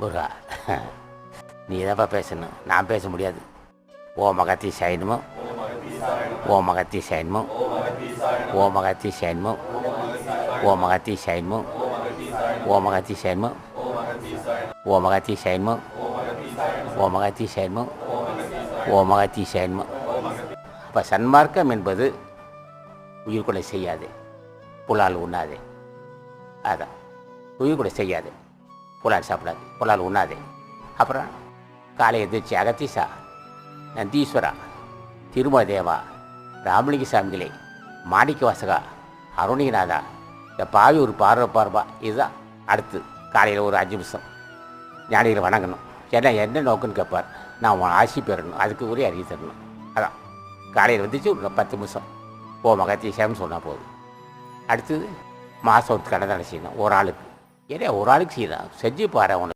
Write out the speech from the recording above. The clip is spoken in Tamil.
முருகா நீ தான்ப்பா பேசணும்? நான் பேச முடியாது. ஓ மகத்தி சைனமும் ஓ மகத்தி சைனமும் ஓ மகத்தி சைனமும் ஓ மகத்தி சைனமும் ஓ மகத்தி சைனமும் ஓ மகத்தி சைனமும் ஓ மகத்தி சைனமும் ஓ மகத்தி சைனமும் அப்போ சன்மார்க்கம் என்பது உயிர்கொலை செய்யாது. புலால் உண்ணாதே. அதான். உயிர்கொலை செய்யாது. புலால் சாப்பிடாது புலால் உண்ணாது அப்புறம் காலை எதிர்ச்சி அகத்தீசா நந்தீஸ்வரா திருமல தேவா ராமலிங்க சாமிகளே மாணிக்க வாசகா அருணிநாதா இந்த பாவி ஒரு பார்வை பார்வா இதுதான் அடுத்து காலையில் ஒரு அஞ்சு நிமிஷம். ஞானிகளை வணங்கணும். ஏன்னா என்ன நோக்குன்னு கேட்பார். நான் உன் ஆசி பெறணும். அதுக்கு ஒரே அறிவு தரணும். அதான். காலையில் வந்துச்சு ஒரு பத்து நிமிஷம். ஓ மகத்தீசான்னு சொன்னால் போதும். அடுத்தது மாதம் ஒரு கடை செய்யணும் ஒரு ஆளுக்கு. ஏதே ஒரு ஆளுக்கு செய்தான். செஞ்சு பாரு அவனுக்கு